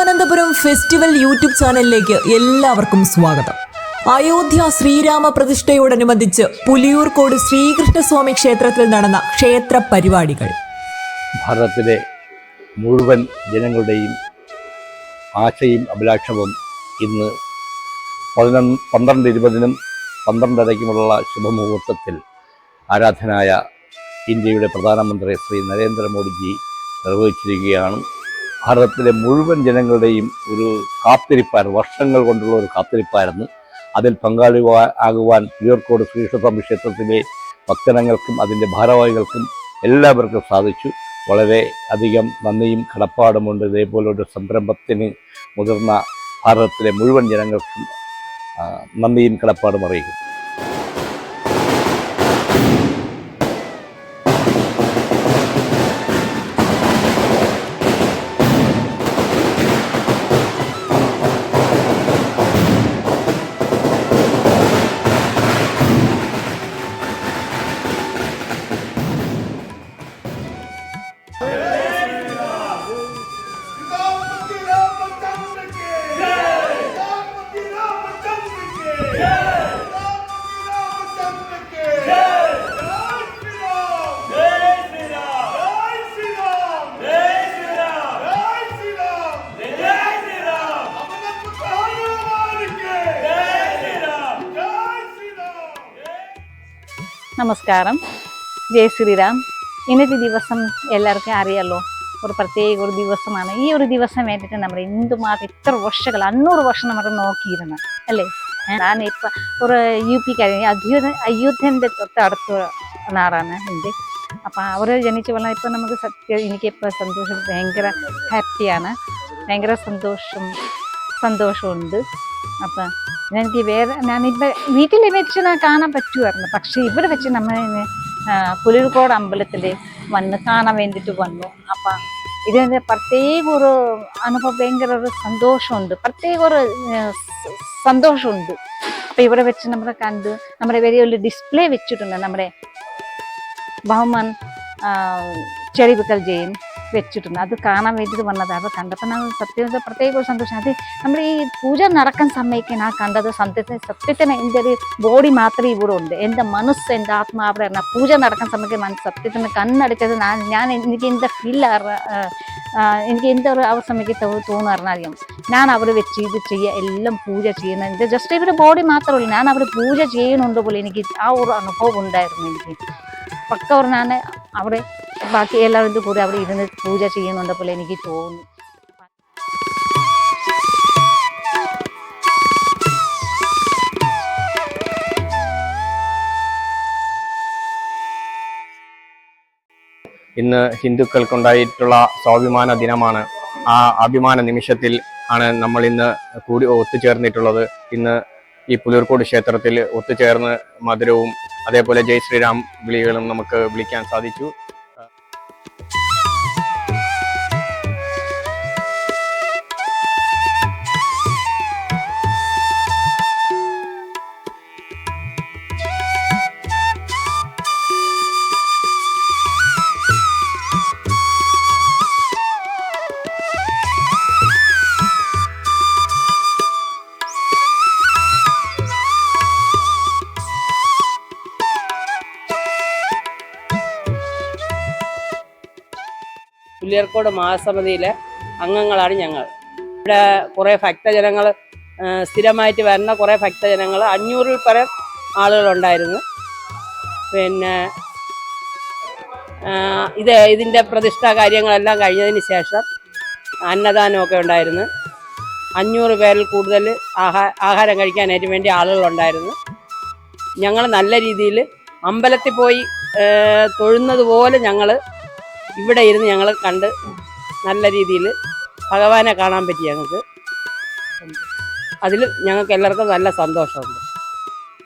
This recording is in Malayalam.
തിരുവനന്തപുരം ഫെസ്റ്റിവൽ യൂട്യൂബ് ചാനലിലേക്ക് എല്ലാവർക്കും സ്വാഗതം. അയോധ്യ ശ്രീരാമ പ്രതിഷ്ഠയോടനുബന്ധിച്ച് പുലിയൂർക്കോട് ശ്രീകൃഷ്ണസ്വാമി ക്ഷേത്രത്തിൽ നടന്ന ക്ഷേത്ര പരിപാടികൾ. ഭാരതത്തിലെ മുഴുവൻ ജനങ്ങളുടെയും ആശയും അഭിലാഷവും ഇന്ന് പന്ത്രണ്ട് ഇരുപതിനും പന്ത്രണ്ടരയ്ക്കുമുള്ള ശുഭമുഹൂർത്തത്തിൽ ആരാധനായ ഇന്ത്യയുടെ പ്രധാനമന്ത്രി ശ്രീ നരേന്ദ്രമോദിജി നിർവഹിച്ചിരിക്കുകയാണ്. ഭാരതത്തിലെ മുഴുവൻ ജനങ്ങളുടെയും ഒരു കാത്തിരിപ്പായിരുന്നു. വർഷങ്ങൾ കൊണ്ടുള്ള ഒരു കാത്തിരിപ്പായിരുന്നു. അതിൽ പങ്കാളി ആകുവാൻ പുലിയൂർക്കോട് ശ്രീകൃഷ്ണസ്വാമി ക്ഷേത്രത്തിലെ ഭക്തജനങ്ങൾക്കും അതിന്റെ ഭാരവാഹികൾക്കും എല്ലാവർക്കും സാധിച്ചു. വളരെ അധികം നന്ദിയും കടപ്പാടുമുണ്ട് ഇതേപോലൊരു സംരംഭത്തിന് മുതിർന്ന ഭാരതത്തിലെ മുഴുവൻ ജനങ്ങൾക്കും നന്ദിയും കടപ്പാടും അറിയിക്കുന്നു. നമസ്കാരം. ജയ് ശ്രീറാം ഇന്നത്തെ ദിവസം എല്ലാവർക്കും അറിയാലോ ഒരു പ്രത്യേക ഒരു ദിവസമാണ്. ഈ ഒരു ദിവസം വേണ്ടിയിട്ട് നമ്മൾ എന്തുമാത്രം ഇത്ര വർഷങ്ങൾ അഞ്ഞൂറ് വർഷം നമ്മൾ നോക്കിയിരുന്നു അല്ലേ? ഞാൻ ഇപ്പൊ ഒരു യു പി കഴിഞ്ഞ അയോധ്യ അയോധ്യന്റെ തൊട്ടടുത്ത നാടാണ് എന്റെ അപ്പോൾ അവർ ജനിച്ചു വളർന്ന ഇപ്പോൾ നമുക്ക് സത്യം എനിക്കിപ്പോൾ സന്തോഷം ഭയങ്കര ഹാപ്പിയാണ് ഭയങ്കര സന്തോഷം സന്തോഷമുണ്ട്. അപ്പം എനിക്ക് വേറെ ഞാനിപ്പോൾ വീട്ടിൽ വെച്ച് ഞാൻ കാണാൻ പറ്റുമായിരുന്നു പക്ഷേ ഇവിടെ വെച്ച് നമ്മൾ പുലിക്കോട് അമ്പലത്തിൽ വന്ന് കാണാൻ വേണ്ടിയിട്ട് വന്നു. അപ്പം ഇതിന്റെ പ്രത്യേക ഒരു അനുഭവം ഭയങ്കര ഒരു സന്തോഷമുണ്ട്. പ്രത്യേക ഒരു സന്തോഷമുണ്ട്. അപ്പം ഇവിടെ വെച്ച് നമ്മളെ കണ്ട് നമ്മുടെ വലിയ ഒരു ഡിസ്പ്ലേ വെച്ചിട്ടുണ്ട് നമ്മുടെ ബഹുമാൻ ചെടിവിക്കൽ ജയൻ വെച്ചിട്ടുണ്ട്. അത് കാണാൻ വേണ്ടിയിട്ട് വന്നത്. അത് കണ്ടപ്പോൾ നമ്മൾ സത്യം പ്രത്യേക ഒരു സന്തോഷം. അത് നമ്മൾ ഈ പൂജ നടക്കാൻ സമയത്ത് ഞാൻ കണ്ടത്. സത്യത്തിന് സത്യത്തിന് എന്റെ ഒരു ബോഡി മാത്രമേ ഇവിടെ ഉണ്ട്. എന്റെ മനസ്സ് എന്റെ ആത്മാവിടെ ആണ് പൂജ നടക്കുന്ന സമയത്ത് ഞാൻ സത്യത്തിന് കണ്ണടച്ചത് ഞാൻ ഞാൻ എനിക്ക് എന്റെ ഫീൽ എനിക്ക് എന്റെ ഒരു ആ സമയത്ത് തോ- തോന്നാറിനറിയാം ഞാൻ അവർ വെച്ച് ഇത് ചെയ്യുക എല്ലാം പൂജ ചെയ്യുന്ന എന്റെ ജസ്റ്റ് ഇവരുടെ ബോഡി മാത്രമല്ല ഞാൻ അവർ പൂജ ചെയ്യുന്നുണ്ട് പോലെ എനിക്ക് ആ ഒരു അനുഭവം ഉണ്ടായിരുന്നു എനിക്ക്. പക്ക പറഞ്ഞാൽ അവിടെ ബാക്കി എല്ലാവരുടെ കൂടെ അവിടെ ഇരുന്ന് പൂജ ചെയ്യുന്നുണ്ട് പോലെ എനിക്ക് തോന്നി ഇന്ന് ഹിന്ദുക്കൾക്കുണ്ടായിട്ടുള്ള സ്വാഭിമാന ദിനമാണ്. ആ അഭിമാന നിമിഷത്തിൽ ആണ് നമ്മൾ ഇന്ന് കൂടി ഒത്തുചേർന്നിട്ടുള്ളത്. ഇന്ന് ഈ പുതിയർക്കോട് ക്ഷേത്രത്തിൽ ഒത്തുചേർന്ന് മധുരവും അതേപോലെ ജയ് ശ്രീരാം വിളികളും നമുക്ക് വിളിക്കാൻ സാധിച്ചു. പുല്ലിയർക്കോട് മഹാസമിതിയിലെ അംഗങ്ങളാണ് ഞങ്ങൾ. ഇവിടെ കുറേ ഭക്തജനങ്ങൾ സ്ഥിരമായിട്ട് വരുന്ന കുറേ ഭക്തജനങ്ങൾ അഞ്ഞൂറിൽ പരം ആളുകളുണ്ടായിരുന്നു. പിന്നെ ഇത് ഇതിന്റെ പ്രതിഷ്ഠാ കാര്യങ്ങളെല്ലാം കഴിഞ്ഞതിന് ശേഷം അന്നദാനമൊക്കെ ഉണ്ടായിരുന്നു. അഞ്ഞൂറ് പേരിൽ കൂടുതൽ ആഹാ ആഹാരം കഴിക്കാനായിട്ട് വേണ്ടി ആളുകളുണ്ടായിരുന്നു. ഞങ്ങൾ നല്ല രീതിയിൽ അമ്പലത്തിൽ പോയി തൊഴുന്നത് പോലെ ഞങ്ങൾ ഇവിടെ ഇരുന്ന് ഞങ്ങൾ കണ്ട് നല്ല രീതിയിൽ ഭഗവാനെ കാണാൻ പറ്റി ഞങ്ങൾക്ക്. അതിൽ ഞങ്ങൾക്ക് എല്ലാവർക്കും നല്ല സന്തോഷമുണ്ട്.